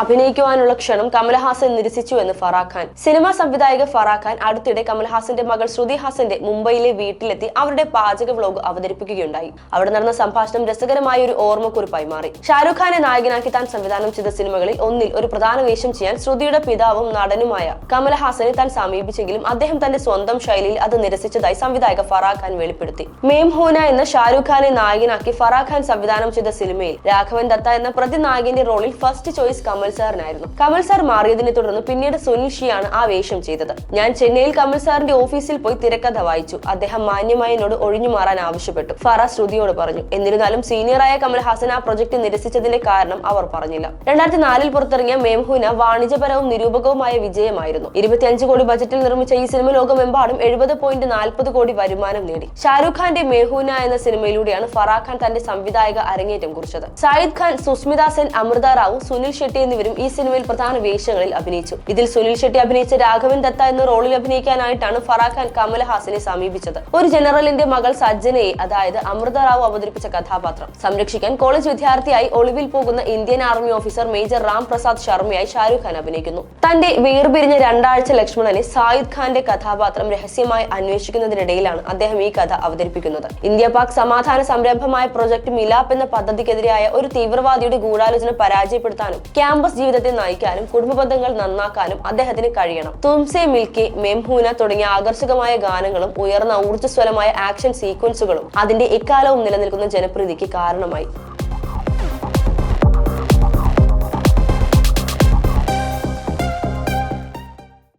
അഭിനയിക്കുവാനുള്ള ക്ഷണം കമൽഹാസൻ നിരസിച്ചു എന്ന് ഫറാഖ് ഖാൻ. സിനിമാ സംവിധായക ഫറാഖ് ഖാൻ അടുത്തിടെ കമൽഹാസന്റെ മകൾ ശ്രുതി ഹാസന്റെ മുംബൈയിലെ വീട്ടിലെത്തി അവരുടെ പാചക വ്ലോഗ് അവതരിപ്പിക്കുകയുണ്ടായി. അവിടെ നടന്ന സംഭാഷണം രസകരമായ ഒരു ഓർമ്മക്കുറിപ്പായി മാറി. ഷാരൂഖ് ഖാനെ നായകനാക്കി താൻ സംവിധാനം ചെയ്ത സിനിമകളിൽ ഒന്നിൽ ഒരു പ്രധാന വേഷം ചെയ്യാൻ ശ്രുതിയുടെ പിതാവും നടനുമായ കമൽഹാസനെ താൻ സമീപിച്ചെങ്കിലും അദ്ദേഹം തന്റെ സ്വന്തം ശൈലിയിൽ അത് നിരസിച്ചതായി സംവിധായക ഫറാഖ് ഖാൻ വെളിപ്പെടുത്തി. മേം ഹോന എന്ന ഷാരൂഖ് ഖാനെ നായകനാക്കി ഫറാഖ് ഖാൻ സംവിധാനം ചെയ്ത സിനിമയിൽ രാഘവൻ ദത്ത എന്ന പ്രതിനായകന്റെ റോളിൽ ഫസ്റ്റ് ചോയ്സ് കമൽ സാറിനായിരുന്നു. കമൽ സാർ മാറിയതിനെ തുടർന്ന് പിന്നീട് സുനിൽ ഷിയാണ് ആ വേഷം ചെയ്തത്. ഞാൻ ചെന്നൈയിൽ കമൽ സാറിന്റെ ഓഫീസിൽ പോയി തിരക്കഥ വായിച്ചു. അദ്ദേഹം മാന്യമായി എന്നോട് ഒഴിഞ്ഞു മാറാൻ ആവശ്യപ്പെട്ടു. ഫറ ശ്രുതിയോട് പറഞ്ഞു എന്നിരുന്നാലും സീനിയറായ കമൽഹാസൻ ആ പ്രൊജക്ട് നിരസിച്ചതിന്റെ കാരണം അവർ പറഞ്ഞില്ല. രണ്ടായിരത്തി നാലിൽ പുറത്തിറങ്ങിയ മേംഹുന വാണിജ്യപരവും നിരൂപകവുമായ വിജയമായിരുന്നു. ഇരുപത്തിയഞ്ച് കോടി ബജറ്റിൽ നിർമ്മിച്ച ഈ സിനിമ ലോകമെമ്പാടും എഴുപത് പോയിന്റ് നാൽപ്പത് കോടി വരുമാനം നേടി. ഷാരൂഖ് ഖാന്റെ മേഹൂന എന്ന സിനിമയിലൂടെയാണ് ഫറാഖ് ഖാൻ തന്റെ സംവിധായക അരങ്ങേറ്റം കുറിച്ചത്. സായിദ് ഖാൻ സുസ്മിത സെൻ അമൃത റാവു സുനിൽ ഷെട്ടി എന്നിവരും ഈ സിനിമയിൽ പ്രധാന വേഷങ്ങളിൽ അഭിനയിച്ചു. ഇതിൽ സുനിൽ ഷെട്ടി അഭിനയിച്ച രാഘവൻ ദത്ത എന്ന റോളിൽ അഭിനയിക്കാനായിട്ടാണ് ഫറാഖ് ഖാൻ കമൽഹാസനെ സമീപിച്ചത്. ഒരു ജനറലിന്റെ മകൾ സജ്ജനയെ അതായത് അമൃത റാവു അവതരിപ്പിച്ച കഥാപാത്രം. സംരക്ഷിക്കാൻ കോളേജ് വിദ്യാർത്ഥിയായി ഒളിവിൽ പോകുന്ന Indian army officer major Ram Prasad ശർമ്മയായി Shahrukh Khan അഭിനയിക്കുന്നു. തന്റെ വേർപിരിഞ്ഞ രണ്ടാഴ്ച ലക്ഷ്മണനെ സായിദ് ഖാന്റെ കഥാപാത്രം രഹസ്യമായി അന്വേഷിക്കുന്നതിനിടയിലാണ് അദ്ദേഹം ഈ കഥ അവതരിപ്പിക്കുന്നത്. ഇന്ത്യ പാക് സമാധാന സംരംഭമായ പ്രൊജക്ട് മിലാപ്പ് എന്ന പദ്ധതിക്കെതിരായ ഒരു തീവ്രവാദിയുടെ ഗൂഢാലോചന പരാജയപ്പെടുത്താനും ക്യാമ്പസ് ജീവിതത്തെ നയിക്കാനും കുടുംബ ബന്ധങ്ങൾ നന്നാക്കാനും അദ്ദേഹത്തിന് കഴിയണം. തുംസെ മിൽക്കി മെംഹൂന തുടങ്ങിയ ആകർഷകമായ ഗാനങ്ങളും ഉയർന്ന ഊർജസ്വലമായ ആക്ഷൻ സീക്വൻസുകളും അതിന്റെ എക്കാലവും നിലനിൽക്കുന്ന ജനപ്രീതിക്ക് കാരണമായി.